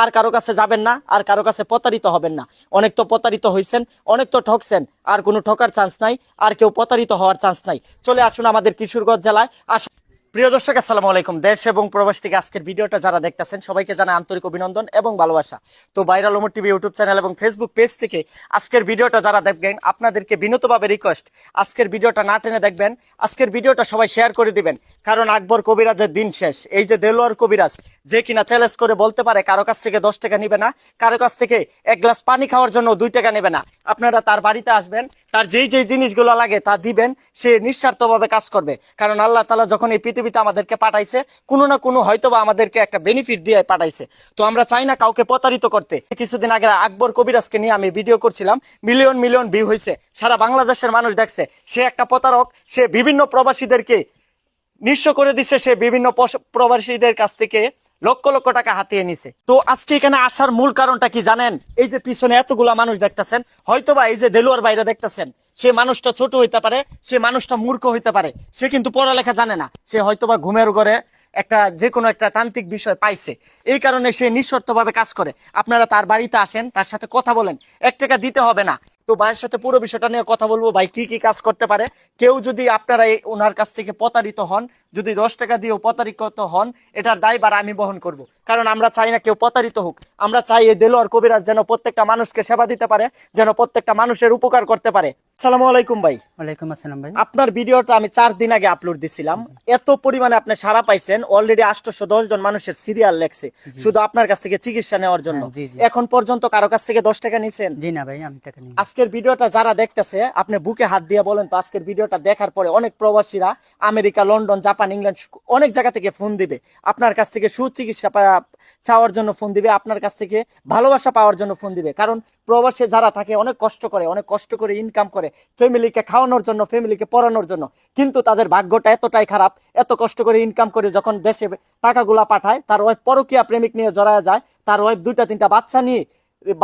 আর কারও কাছে যাবেন না, আর কারও কাছে প্রতারিত হবেন না। অনেক তো প্রতারিত হয়েছেন অনেক তো ঠকছেন, আর কোনো ঠকার চান্স নাই, আর কেউ প্রতারিত হওয়ার চান্স নাই। চলে আসুন আমাদের কিশোরগঞ্জ জেলায় আস প্রিয় দর্শক, আসসালামু আলাইকুম। দেশ এবং প্রবাস থেকে আজকের ভিডিওটা যারা দেখতেছেন, সবাইকে জানাই আন্তরিক অভিনন্দন এবং ভালোবাসা। তো viral Omar TV YouTube channel এবং ফেসবুক পেজ থেকে আজকের ভিডিওটা যারা দেখবেন, আপনাদেরকে বিনতভাবে রিকোয়েস্ট আজকের ভিডিওটা না টেনে দেখবেন, আজকের ভিডিওটা সবাই শেয়ার করে দিবেন। কারণ আকবর কবিরাজের দিন শেষ। এই যে দেলোয়ার কবিরাজ, যে কিনা চ্যালেঞ্জ করে বলতে পারে, কারও কাছ থেকে দশ টাকা নিবে না, কারও কাছ থেকে এক গ্লাস পানি খাওয়ার জন্য দুই টাকা নেবে না। আপনারা তার বাড়িতে আসবেন, তার যেই যেই জিনিসগুলো লাগে তা দিবেন, সে নিঃস্বার্থভাবে কাজ করবে। কারণ আল্লাহ তালা যখন এই পৃথিবীতে আমাদেরকে পাঠাইছে, কোনো না কোনো হয়তোবা আমাদেরকে একটা বেনিফিট দিয়ে পাঠাইছে। তো আমরা চাই না কাউকে প্রতারিত করতে। কিছুদিন আগে আকবর কবিরাজকে নিয়ে আমি ভিডিও করছিলাম মিলিয়ন মিলিয়ন ভিউ হয়েছে সারা বাংলাদেশের মানুষ দেখছে, সে একটা প্রতারক, সে বিভিন্ন প্রবাসীদেরকে নিঃস্ব করে দিছে, সে বিভিন্ন প্রবাসীদের কাছ থেকে লক্ষ লক্ষ টাকা হাতিয়ে নিছে। তো আজকে এখানে আসার মূল কারণটা কি জানেন? এই যে পিছনে এতগুলা মানুষ দেখতেছেন, হয়তোবা এই যে দেলোয়ার বাইরে দেখতেছেন সে মানুষটা ছোট হইতে পারে, সে মানুষটা মূর্খ হইতে পারে। সে কিন্তু পড়ালেখা জানে না। সে হয়তোবা ঘুমের ঘরে একটা যে কোনো একটা তান্ত্রিক বিষয় পাইছে। এই কারণে সে নিঃশর্তভাবে কাজ করে। আপনারা তার বাড়িতে আসেন, তার সাথে কথা বলেন। এক টাকা দিতে হবে না। তো ভাইয়ের সাথে পুরো বিষয়টা নিয়ে কথা বলব। ভাই কি কি কাজ করতে পারে? কেউ যদি আপনারা ওনার কাছ থেকে প্রতারিত হন, যদি দশ টাকা দিয়েও প্রতারিত হন, এটার দায়ভার আমি বহন করব। কারণ আমরা চাই না কেউ প্রতারিত হোক। আমরা চাই এই দেলোয়ার কবিরাজ যেন প্রত্যেকটা মানুষকে সেবা দিতে পারে, যেন প্রত্যেকটা মানুষের উপকার করতে পারে। আসসালামু আলাইকুম ভাই। ওয়ালাইকুম আসসালাম ভাই। আপনার ভিডিওটা আমি চার দিন আগে আপলোড দিছিলাম। এত পরিমাণে আপনি সারা পাইছেন অলরেডি আটশো দশ জন মানুষের সিরিয়াল লেখছে। শুধু আপনার কাছ থেকে চিকিৎসা নেওয়ার জন্য। হ্যাঁ, জি, জি। এখন পর্যন্ত কারও কাছ থেকে দশ টাকা নিছেন? জি না ভাই আমি টাকা নিই আজকের ভিডিওটা যারা দেখতেছে আপনি বুকে হাত দিয়ে বলেন তো আজকের ভিডিওটা দেখার পরে অনেক প্রবাসীরা আমেরিকা লন্ডন জাপান ইংল্যান্ড অনেক জায়গা থেকে ফোন দিবে। আপনার কাছ থেকে সুচিকিৎসা চাওয়ার জন্য ফোন দিবে আপনার কাছ থেকে ভালোবাসা পাওয়ার জন্য ফোন দিবে। কারণ প্রবাসে যারা থাকে অনেক কষ্ট করে অনেক কষ্ট করে ইনকাম করে। ফ্যামিলিকে খাওয়ানোর জন্য ফ্যামিলিকে পড়ানোর জন্য। কিন্তু তাদের ভাগ্যটা এতটাই খারাপ এত কষ্ট করে ইনকাম করে যখন দেশে টাকাগুলা পাঠায় তার ওয়াইফ পরকীয়া প্রেমিক নিয়ে জড়ায় যায় তার ওয়াইফ দুইটা তিনটা বাচ্চা নিয়ে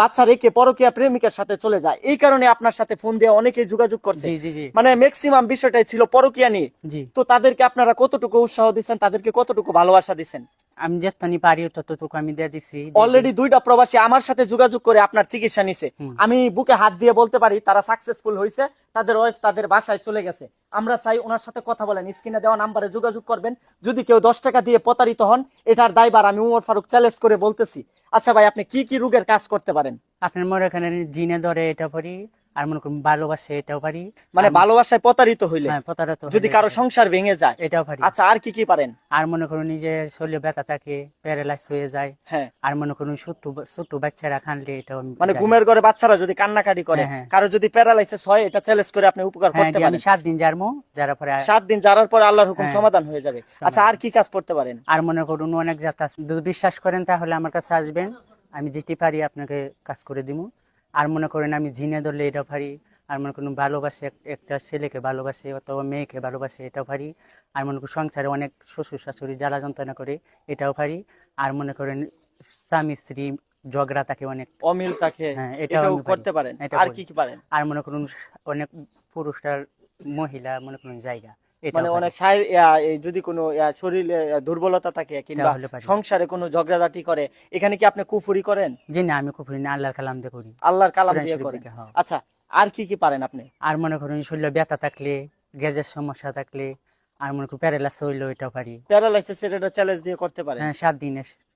বাচ্চা রেখে পরকীয়া প্রেমিকের সাথে চলে যায়। এই কারণে আপনার সাথে ফোন দিয়ে অনেকেই যোগাযোগ করছে। মানে ম্যাক্সিমাম বিষয়টাই ছিল পরকীয়া নিয়ে। তো তাদেরকে আপনারা কতটুকু উৎসাহ দিচ্ছেন তাদেরকে কতটুকু ভালোবাসা দিচ্ছেন? আমি যতনি পারি ততটুকু আমি দিয়ে দিছি। অলরেডি দুইটা প্রবাসী আমার সাথে যোগাযোগ করে আপনার চিকিৎসা নিছে। আমি বুকে হাত দিয়ে বলতে পারি তারা সাকসেসফুল হয়েছে তাদের ওয়াইফ তাদের বাসায় চলে গেছে। আমরা চাই ওনার সাথে কথা বলেন স্ক্রিনে দেওয়া নাম্বারে যোগাযোগ করবেন। যদি কেউ দশ টাকা দিয়ে প্রতারিত হন এটার দায়বার আমি উমর ফারুক চ্যালেঞ্জ করে বলতেছি। আচ্ছা ভাই আপনি কি কি রোগের কাজ করতে পারেন? আপনার মনে এখানে জিনে ধরে এটা পারি আর মনে করুন ভালোবাসে এটাও পারি। মানে ভালোবাসায় প্রতারিত হইলে হ্যাঁ প্রতারত যদি কারও সংসার ভেঙে যায় এটাও পারি। আচ্ছা আর কি কি পারেন? আর মনে করুন নিজে শরীরে ব্যথা থাকে প্যারালাইজ হয়ে যায় হ্যাঁ। আর মনে করুন ছোট্ট ছোট্ট বাচ্চারা খানলে এটাও আমি মানে ঘুমের ঘরে বাচ্চারা যদি কান্নাকাটি করে হ্যাঁ, হ্যাঁ। কারও যদি প্যারালাইসিস হয় এটা চ্যালেঞ্জ করে আপনি উপকার করতে জি, আমি পারেন। সাত দিন যারমো যারা পরে সাত দিন যাওয়ার পরে আল্লাহর হুকুম। সমাধান হয়ে যাবে। আচ্ছা আর কি কাজ করতে পারেন? আর মনে করুন অনেক যাত্রা যদি বিশ্বাস করেন তাহলে আমার কাছে আসবেন আমি যেটি পারি আপনাকে কাজ করে দিব আর মনে করেন আমি জিনে ধরলে এটা পারি আর মনে করুন ভালোবাসে একটা ছেলেকে ভালোবাসে অথবা মেয়েকে ভালোবাসে এটাও পারি আর মনে করুন সংসারে অনেক শ্বশুর শাশুড়ি জ্বালা যন্ত্রণা করে এটাও পারি আর মনে করেন স্বামী স্ত্রী ঝগড়া থাকে অনেক অমিল থাকে হ্যাঁ, এটাও। করতে পারেন আর কি কি পারেন আর মনে করুন অনেক পুরুষটার মহিলা মনে করুন জায়গা মানে অনেক যদি কোনো শরীরে দুর্বলতা থাকে কিংবা সংসারে কোনো ঝগড়াঝাটি করে এখানে কি আপনি কুফুরি করেন? জি না আমি কুফুরি না আল্লাহর কালাম দিয়ে করি। আল্লাহর কালাম দিয়ে করি করেন। হ্যাঁ। আচ্ছা আর কি কি পারেন আপনি? আর মনে করেন শরীরে ব্যথা থাকলে গ্যাসের সমস্যা থাকলে আর মনে করুন প্যারালাইস হইল এটাও পারি। প্যারালাইসিস এটা চ্যালেঞ্জ দিয়ে করতে পারেন। হ্যাঁ সাত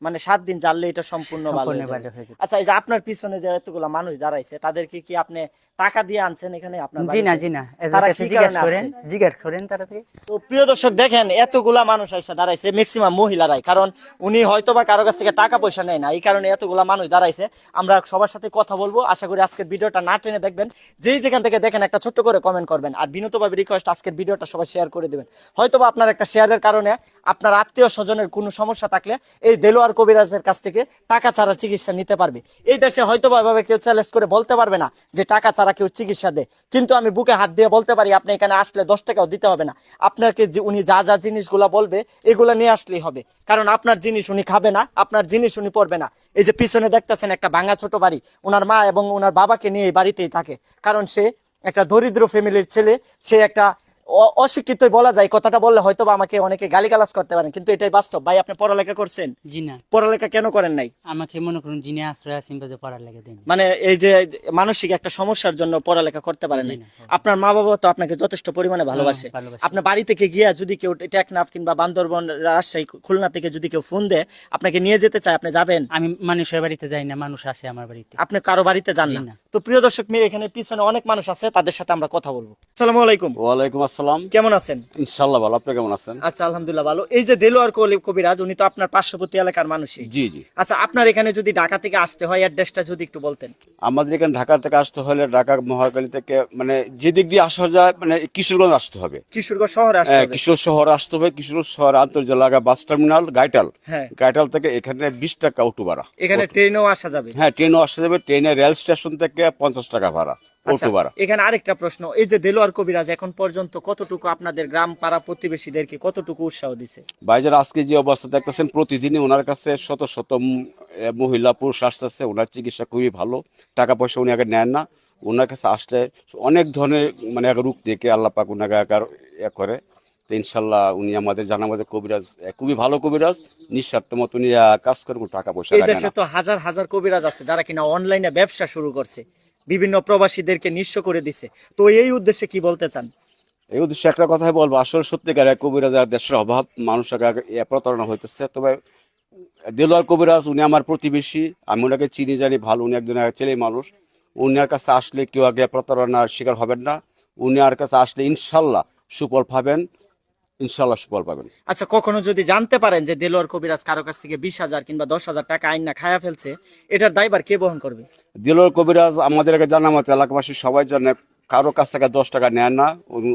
মানে সাত দিন জানলে এটা সম্পূর্ণ ভালো হয়ে যাবে। আচ্ছা এই যে আপনার পিছনে যে এতগুলা মানুষ দাঁড়াইছে তাদেরকে কি আপনি টাকা দিয়ে আনছেন এখানে আপনার জি না জি না। তারা কি জিজ্ঞেস করেন? জিজ্ঞেস করেন তারা। তো প্রিয় দর্শক দেখেন এতগুলা মানুষ এসে দাঁড়াইছে ম্যাক্সিমাম মহিলারাই। কারণ উনি হয়তো বা কারও কাছ থেকে টাকা পয়সা নেয় না। এই কারণে এতগুলা মানুষ দাঁড়াইছে। আমরা সবার সাথে কথা বলব। আশা করি আজকের ভিডিওটা না টেনে দেখবেন। যেই যেখান থেকে দেখেন একটা ছোট্ট করে কমেন্ট করবেন। আর বিনতভাবে রিকোয়েস্ট আজকের ভিডিওটা সবাই শেয়ার করে দেবেন। হয়তো বা আপনার একটা শেয়ারের কারণে আপনার আত্মীয় স্বজনের কোনো সমস্যা থাকলে এই দেলোয়ার কবিরাজের কাছ থেকে টাকা ছাড়া চিকিৎসা নিতে পারবে। এই দেশে হয়তো বা এভাবে কেউ চ্যালেঞ্জ করে বলতে পারবে না যে টাকা ছাড়া কেউ চিকিৎসা দেয়। কিন্তু আমি বুকে হাত দিয়ে বলতে পারি, আপনি এখানে আসলে দশ টাকাও দিতে হবে না। আপনাকে উনি যা যা জিনিসগুলা বলবে, এগুলো নিয়ে আসলেই হবে। কারণ আপনার জিনিস উনি খাবে না, আপনার জিনিস উনি পড়বে না। এই যে পিছনে দেখতেছেন একটা ভাঙা ছোট বাড়ি ওনার মা এবং ওনার বাবাকে নিয়ে এই বাড়িতেই থাকে। কারণ সে একটা দরিদ্র ফ্যামিলির ছেলে, সে একটা অশিক্ষিতই বলা যায় কথাটা বললে হয়তো আমাকে অনেকে গালিগালাজ করতে পারেন কিন্তু এটাই বাস্তব। ভাই আপনি পড়ালেখা করছেন? জি না। পড়ালেখা কেন করেন নাই? আমাকে মনে করুন যিনি আশ্রয় আছেন বা যে পড়ার লেগে দেন। মানে এই যে মানসিক একটা সমস্যার জন্য পড়ালেখা করতে পারেন নাই। আপনার মা বাবা তো আপনাকে যথেষ্ট পরিমাণে ভালোবাসে। ভালোবাসে। আপনার বাড়ি থেকে গিয়া যদি কেউ টেকনাফ কিংবা বান্দরবন রাজশাহী খুলনা থেকে যদি কেউ ফোন দেয় আপনাকে নিয়ে যেতে চায় আপনি যাবেন? আমি মানুষের বাড়িতে যাই না মানুষ আসে আমার বাড়িতে। আপনি কারও বাড়িতে যান না। না। তো প্রিয় দর্শক মেয়ে এখানে পিছনে অনেক মানুষ আছে তাদের সাথে আমরা কথা বলব। আসসালামু আলাইকুম। ওয়ালাইকুম আসসালাম। কেমন আছেন? ইনশাল্লাহ ভালো আপনি কেমন আছেন? আচ্ছা আলহামদুলিল্লাহ ভালো। এই যে দেলোয়ার কলি- কবিরাজ উনি তো আপনার পার্শ্ববর্তী এলাকার মানুষই। জি জি। আচ্ছা আপনার এখানে যদি ঢাকা থেকে আসতে হয় অ্যাড্রেসটা যদি একটু বলতেন। আমাদের এখানে ঢাকা থেকে আসতে হলে ঢাকা মহাকালী থেকে মানে যে দিক দিয়ে আসা যায় মানে কিশোরগঞ্জ আসতে হবে। কিশোরগঞ্জ শহর আসতে হ্যাঁ, হবে। কিশোর শহর আসতে হবে। কিশোর শহর আন্তর্জাতিক বাস টার্মিনাল গাইটাল। হ্যাঁ। গাইটাল থেকে এখানে বিশ টাকা অটো ভাড়া। এখানে ট্রেনেও আসা যাবে। হ্যাঁ ট্রেনও আসা যাবে। ট্রেনে রেল স্টেশন থেকে পঞ্চাশ টাকা ভাড়া। এখানে আরেকটা প্রশ্ন। এই যে দেলোয়ার কবিরাজ এখন পর্যন্ত কতটুকু আপনাদের গ্রাম পাড়া প্রতিবেশীদেরকে কতটুকু উৎসাহ দিছে? ভাইজার আজকে যে অবস্থা দেখতেছেন প্রতিদিনই ওনার কাছে শত শত মহিলা পুরুষ আসতেছে। ওনার চিকিৎসা খুবই ভালো। টাকা পয়সা উনি আগে নেন না। ওনার কাছে আসলে অনেক ধরনের মানে রূপ দেখে আল্লাহ পাক ওনাকে আকার ইয়ে করে। তো ইনশাল্লাহ উনি আমাদের জানা আমাদের কবিরাজ খুবই ভালো কবিরাজ। নিঃস্বার্থ মতো উনি কাজ করে টাকা পয়সা এই দেশে তো হাজার হাজার কবিরাজ আছে যারা কিনা অনলাইনে ব্যবসা শুরু করছে। বিভিন্ন প্রবাসীদেরকে নিঃস্ব করে দিছে। তো এই উদ্দেশ্যে কি বলতে চান? এই উদ্দেশ্যে একটা কথাই বলব, আসলে সত্যিকার এক কবিরাজ আর দেশের অভাব এ প্রতারণা হইতেছে। তবে দেলোয়ার কবিরাজ, উনি আমার প্রতিবেশী, আমি ওনাকে চিনি, জানি, ভালো, উনি একজন ছেলে মানুষ। উনার কাছে আসলে কেউ আগে প্রতারণার শিকার হবেন না। উনি আর কাছে আসলে ইনশাল্লাহ সুফল পাবেন। ইনশাল্লাহ সুফল পাবেন। আচ্ছা কখনো যদি জানতে পারেন যে দেলোয়ার কবিরাজ কারও কাছ থেকে বিশ হাজার কিংবা দশ হাজার টাকা আইন না খায়া ফেলছে এটার দায়বার কে বহন করবে? দেলোয়ার কবিরাজ আমাদের জানা মতো এলাকাবাসী সবাই জানে কারও কাছ থেকে দশ টাকা নেন না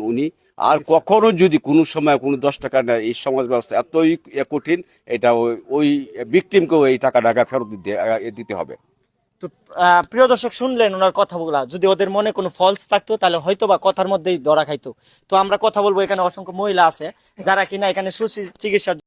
উনি- আর কখনো যদি কোনো সময় কোনো দশ টাকা নেয় এই সমাজ ব্যবস্থা এতই কঠিন এটা ওই- ওই ভিকটিমকেও এই টাকা টাকা ফেরত দিতে দিতে হবে। তো প্রিয় দর্শক, শুনলেন ওনার কথাগুলা। যদি ওদের মনে কোনো ফলস থাকতো, তাহলে হয়তো বা কথার মধ্যেই ধরা খাইতো। তো আমরা কথা বলব, এখানে অসংখ্য মহিলা আছে, যারা কিনা এখানে সুচিকিৎসার